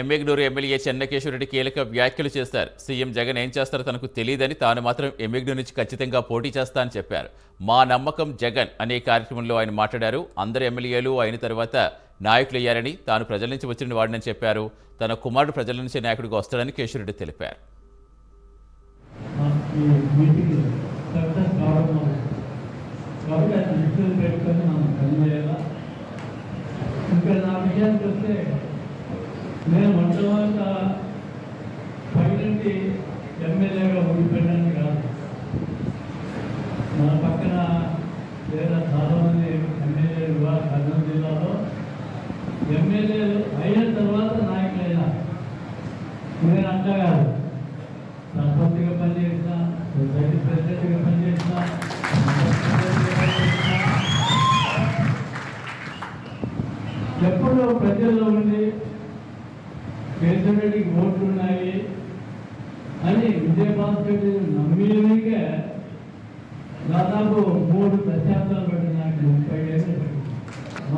Emmiganur MLA Chennakeswara Reddy కీలక వ్యాఖ్యలు చేశారు సీఎం జగన్ ఏం చేస్తారో తనకు తెలియదని తాను మాత్రం ఎమ్మెగ్నూరు నుంచి ఖచ్చితంగా పోటీ చేస్తా అని చెప్పారు. మా నమ్మకం జగన్ అనే కార్యక్రమంలో ఆయన మాట్లాడారు. అందరు ఎమ్మెల్యేలు అయిన తర్వాత నాయకులయ్యారని తాను ప్రజల నుంచి వచ్చిన వాడినని చెప్పారు. తన కుమారుడు ప్రజల నుంచి నాయకుడిగా వస్తాడని కేశవరెడ్డి తెలిపారు. ఇంకా నా విషయానికి వస్తే నేను మొట్టమొదట పైనుండి ఎమ్మెల్యేగా ఉండిపోయినాను కాదు. మన పక్కన లేదా చాలామంది ఎమ్మెల్యేలు కర్నూలు జిల్లాలో ఎమ్మెల్యేలు అయిన తర్వాత నాయకులైనా నేను అంటా కాదు సర్పంచ్గా పనిచేసిన సొసైటీ ప్రెసిడెంట్గా పనిచేసిన ఎప్పుడు ప్రజల్లో ఉండి కేసరెడ్డికి ఓట్లు ఉన్నాయి అని విజయభాస్కర్ నమ్మినాక దాదాపు మూడు దశాబ్దాలు పెట్టినాక